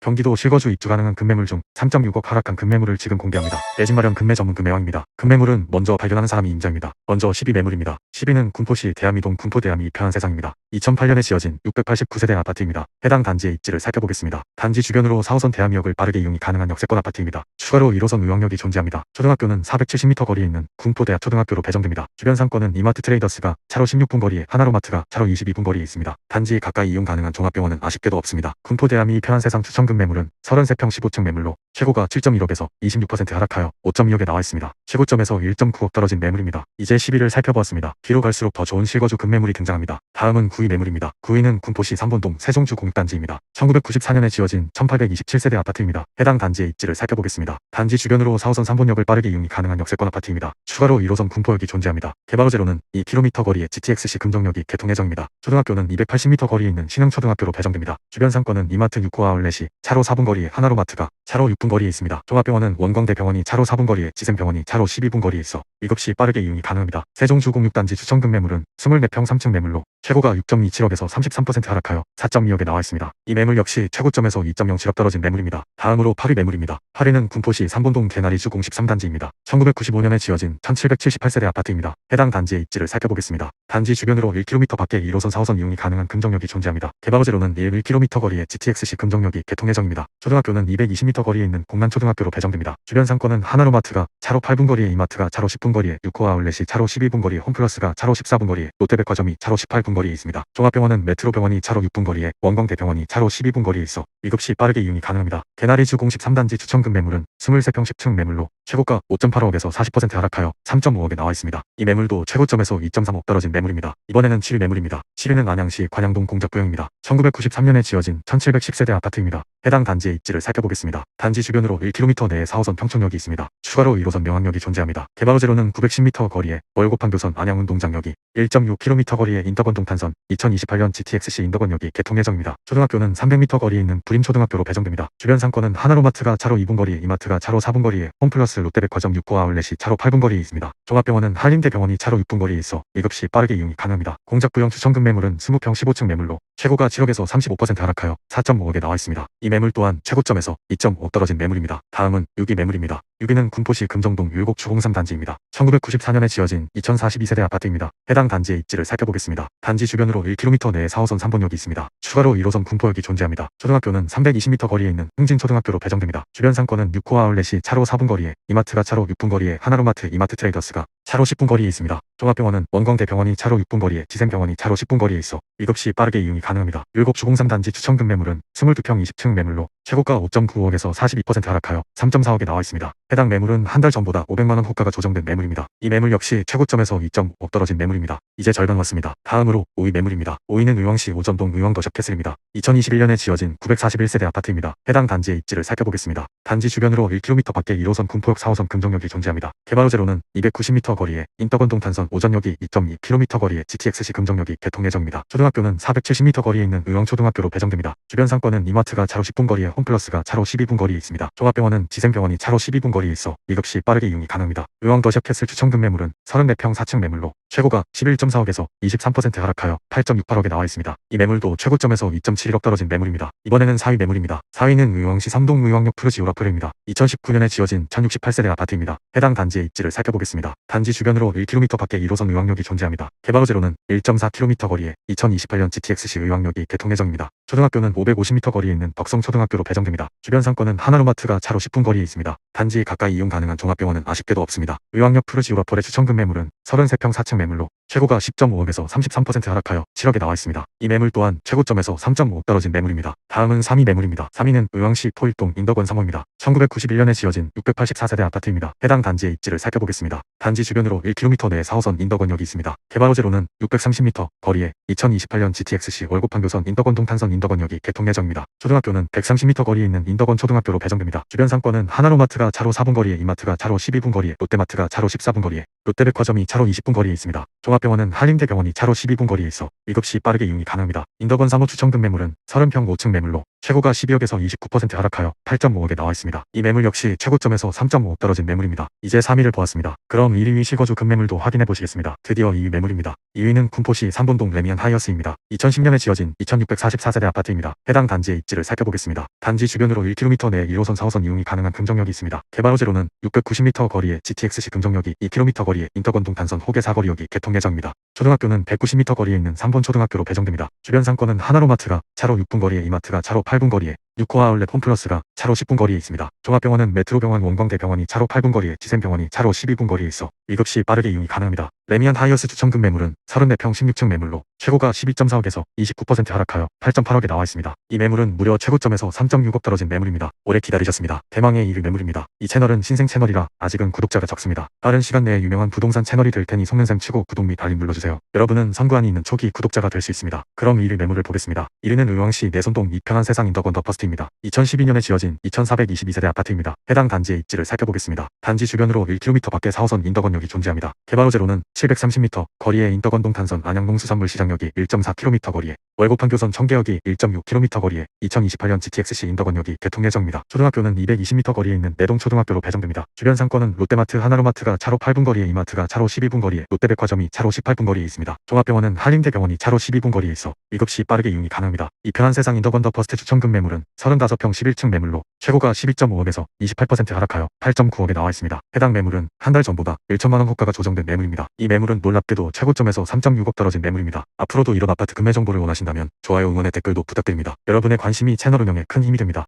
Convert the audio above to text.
경기도 실거주 입주 가능한 급매물 중 3.6억 하락한 급매물을 지금 공개합니다. 내집 마련 급매 전문 급매왕입니다. 급매물은 먼저 발견하는 사람이 임자입니다. 먼저 12매물입니다. 12는 군포시 대암이동 군포 대암이 편한 세상입니다. 2008년에 지어진 689세대 아파트입니다. 해당 단지의 입지를 살펴보겠습니다. 단지 주변으로 4호선 대암역을 빠르게 이용이 가능한 역세권 아파트입니다. 추가로 1호선 의왕역이 존재합니다. 초등학교는 470m 거리에 있는 군포대학 초등학교로 배정됩니다. 주변 상권은 이마트 트레이더스가 차로 16분 거리에 하나로마트가 차로 22분 거리에 있습니다. 단지 가까이 이용 가능한 종합병원은 아쉽게도 없습니다. 군포대암이 편한 세상 추천 금 매물은 33평 15층 매물로 최고가 7.1억에서 26% 하락하여 5.2억에 나와 있습니다. 최고점에서 1.9억 떨어진 매물입니다. 이제 10위를 살펴보았습니다. 뒤로 갈수록 더 좋은 실거주 급매물이 등장합니다. 다음은 9위 매물입니다. 9위는 군포시 삼본동 세종주 공익단지입니다. 1994년에 지어진 1827세대 아파트입니다. 해당 단지의 입지를 살펴보겠습니다. 단지 주변으로 4호선 3본역을 빠르게 이용이 가능한 역세권 아파트입니다. 추가로 1호선 군포역이 존재합니다. 개발 호재로는 2km 거리의 GTX-C 금정역이 개통 예정입니다. 초등학교는 280m 거리에 있는 신흥초등학교로 배정됩니다. 주변 상권은 이마트 6호 아울렛이 차로 4분 거리에 하나로마트가 차로 6분 거리에 있습니다. 종합병원은 원광대 병원이 차로 4분 거리에 지생병원이 차로 12분 거리에 있어 위급시 빠르게 이용이 가능합니다. 세종주 공육단지 추천금 매물은 24평 3층 매물로 최고가 6.27억에서 33% 하락하여 4.2억에 나와 있습니다. 이 매물 역시 최고점에서 2.07억 떨어진 매물입니다. 다음으로 8위 매물입니다. 8위는 군포시 삼본동 개나리주 공식 3단지입니다. 1995년에 지어진 1778세대 아파트입니다. 해당 단지의 입지를 살펴보겠습니다. 단지 주변으로 1km 밖에 1호선 4호선 이용이 가능한 금정역이 존재합니다. 개발 호재로는 1km 거리의 GTX-C 금정역이 개통 예정입니다. 초등학교는 220m 거리에 있는 공란초등학교로 배정됩니다. 주변 상권은 하나로마트가 차로 8분 거리에 이마트가 차로 10분 거리에 6호 아울렛이 차로 12분 거리에 홈플러스가 차로 14분 거리에 롯데백화점이 차로 18분 거리에 있습니다. 종합병원은 메트로병원이 차로 6분 거리에 원광대병원이 차로 12분 거리에 있어 위급시 빠르게 이용이 가능합니다. 개나리주 공식 3단지 추천금 매물은 23평 10층 매물로 최고가 5.8억에서 40% 하락하여 3.5억에 나와 있습니다. 이 매물도 최고점에서 2.3억 떨어진 매물입니다. 이번에는 7위 매물입니다. 7위는 안양시 관양동 공작부영입니다. 1993년에 지어진 1710세대 아파트입니다. 해당 단지의 입지를 살펴보겠습니다. 단지 주변으로 1km 내에 4호선 평촌역이 있습니다. 추가로 1호선 명항역이 존재합니다. 개발 호재로는 910m 거리에 월곡판교선 안양운동장역이 1.6km 거리에 인덕원 동탄선 2028년 GTX-C 인덕원역이 개통 예정입니다. 초등학교는 300m 거리에 있는 부림초등학교로 배정됩니다. 주변 상권은 하나로마트가 차로 2분 거리에 이마트가 차로 4분 거리에 홈플러스 롯데백화점 6호 아울렛이 차로 8분 거리에 있습니다. 종합병원은 한림대 병원이 차로 6분 거리에 있어 위급시 빠르게 이용이 가능합니다. 공작부영 추천금 매물은 20평 15층 매물로 최고가 7억에서 35% 하락하여 4.5억에 나와 있습니다. 이 매물 또한 최고점에서 2.5억 떨어진 매물입니다. 다음은 6위 매물입니다. 6위는 군포시 금정동 율곡주공삼 단지입니다. 1994년에 지어진 2042세대 아파트입니다. 해당 단지의 입지를 살펴보겠습니다. 단지 주변으로 1km 내에 4호선 3본역이 있습니다. 추가로 1호선 군포역이 존재합니다. 초등학교는 320m 거리에 있는 흥진초등학교로 배정됩니다. 주변 상권은 6호 아울렛이 차로 4분 거리에 이마트가 차로 6분 거리에 하나로마트 이마트 트레이더스가 차로 10분 거리에 있습니다. 종합병원은 원광대병원이 차로 6분 거리에 지생병원이 차로 10분 거리에 있어 위급시 빠르게 이용이 가능합니다. 율곡 주공삼 단지 추천 금 매물은 22평 20층 매물로 최고가 5.95억에서 42% 하락하여 3.4억에 나와 있습니다. 해당 매물은 한 달 전보다 500만원 호가가 조정된 매물입니다. 이 매물 역시 최고점에서 2.5억 떨어진 매물입니다. 이제 절반 왔습니다. 다음으로 5위 매물입니다. 5위는 의왕시 오전동 의왕더샵 캐슬입니다. 2021년에 지어진 941세대 아파트입니다. 해당 단지의 입지를 살펴보겠습니다. 단지 주변으로 1km 밖에 1호선 군포역 4호선 금정역이 존재합니다. 개발 호재로는 290m 거리에 인덕원 동 탄선 오전역이 2.2km 거리에 GTX-C 금정역이 개통 예정입니다. 초등학교는 470m 거리에 있는 의왕초등학교로 배정됩니다. 주변 상권은 이마트가 차로 10분 거리에 홈플러스가 차로 12분 거리에 있습니다. 종합병원은 지생병원이 차로 12분 거리에 있어 위급시 빠르게 이용이 가능합니다. 의왕 더샵 캐슬 추천금 매물은 34평 4층 매물로 최고가 11.4억에서 23% 하락하여 8.68억에 나와 있습니다. 이 매물도 최고점에서 2.71억 떨어진 매물입니다. 이번에는 4위 매물입니다. 4위는 의왕시 삼동 의왕역 푸르지 오라프레입니다. 2019년에 지어진 1068세대 아파트입니다. 해당 단지의 입지를 살펴보겠습니다. 단지 주변으로 1km 밖에 1호선 의왕역이 존재합니다. 개발 호재로는 1.4km 거리에 2028년 GTX-C 의왕역이 개통 예정입니다. 초등학교는 550m 거리에 있는 덕성초등학교로 배정됩니다. 주변 상권은 하나로마트가 차로 10분 거리에 있습니다. 단지 가까이 이용 가능한 종합병원은 아쉽게도 없습니다. 의왕역 푸르지 오라펄의 추천금 매물은 33평 4층 매물로 최고가 10.5억에서 33% 하락하여 7억에 나와 있습니다. 이 매물 또한 최고점에서 3.5억 떨어진 매물입니다. 다음은 3위 매물입니다. 3위는 의왕시 포일동 인덕원 3호입니다. 1991년에 지어진 684세대 아파트입니다. 해당 단지의 입지를 살펴보겠습니다. 단지 주변으로 1km 내에 4호선 인덕원역이 있습니다. 개발 호재로는 630m 거리에 2028년 GTX-C 월곡판교선 인덕원 동 탄선 인덕원역이 개통 예정입니다. 초등학교는 130m 거리에 있는 인덕원 초등학교로 배정됩니다. 주변 상권은 하나로마트가 차로 4분 거리에 이마트가 차로 12분 거리에 롯데마트가 차로 14분 거리에 롯데백화점이 차로 20분 거리에 있습니다. 종합병원은 한림대병원이 차로 12분 거리에 있어 위급시 빠르게 이용이 가능합니다. 인덕원 3호 추천금 매물은 30평 5층 매물로 최고가 12억에서 29% 하락하여 8.5억에 나와 있습니다. 이 매물 역시 최고점에서 3.5억 떨어진 매물입니다. 이제 3위를 보았습니다. 그럼 1위 위 실거주 급매물도 확인해 보시겠습니다. 드디어 2위 매물입니다. 2위는 군포시 삼본동 레미안 하이어스입니다. 2010년에 지어진 2644세대 아파트입니다. 해당 단지의 입지를 살펴보겠습니다. 단지 주변으로 1km 내에 1호선 4호선 이용이 가능한 금정역이 있습니다. 개발 호재로는 690m 거리에 GTX-C 금정역이 2km 거리에 인터건동 단선 호계 사거리역이 개통 예정입니다. 초등학교는 190m 거리에 있는 3번 초등학교로 배정됩니다. 주변 상권은 하나로마트가 차로 6분 거리에 이마트가 차로 8분 거리에 6호 아울렛 홈플러스가 차로 10분 거리에 있습니다. 종합병원은 메트로병원 원광대병원이 차로 8분 거리에 지생병원이 차로 12분 거리에 있어 위급시 빠르게 이용이 가능합니다. 레미안 하이어스 추천금 매물은 34평 16층 매물로 최고가 12.4억에서 29% 하락하여 8.8억에 나와 있습니다. 이 매물은 무려 최고점에서 3.6억 떨어진 매물입니다. 오래 기다리셨습니다. 대망의 1위 매물입니다. 이 채널은 신생 채널이라 아직은 구독자가 적습니다. 빠른 시간 내에 유명한 부동산 채널이 될 테니 속는셈 치고 구독 및 알림 눌러주세요. 여러분은 선구안이 있는 초기 구독자가 될 수 있습니다. 그럼 1위 매물을 보겠습니다. 1위는 의왕시 내손동 이편한 세상 인덕원 더 퍼스트입니다. 2012년에 지어진 2422세대 아파트입니다. 해당 단지의 입지를 살펴보겠습니다. 단지 주변으로 1km 밖에 4호선 인덕원역이 존재합니다. 개발 호재로는 730m 거리에 인덕원동 탄선 안양동 수산물 시장역이 1.4km 거리에 월곡판 교선 청계역이 1.6km 거리에 2028년 GTX-C 인덕원역이 개통 예정입니다. 초등학교는 220m 거리에 있는 내동 초등학교로 배정됩니다. 주변 상권은 롯데마트 하나로마트가 차로 8분 거리에 이마트가 차로 12분 거리에 롯데백화점이 차로 18분 거리에 있습니다. 종합병원은 한림대병원이 차로 12분 거리에 있어 위급시 빠르게 이용이 가능합니다. 이 편한 세상 인덕원 더 퍼스트 추천금 매물은 35평 11층 매물로 최고가 12.5억에서 28% 하락하여 8.9억에 나와 있습니다. 해당 매물은 한 달 전보다 1천만원 호가가 조정된 매물입니다. 이 매물은 놀랍게도 최고점에서 3.6억 떨어진 매물입니다. 앞으로도 이런 아파트 금매 정보를 원하신다면 좋아요 응원의 댓글도 부탁드립니다. 여러분의 관심이 채널 운영에 큰 힘이 됩니다.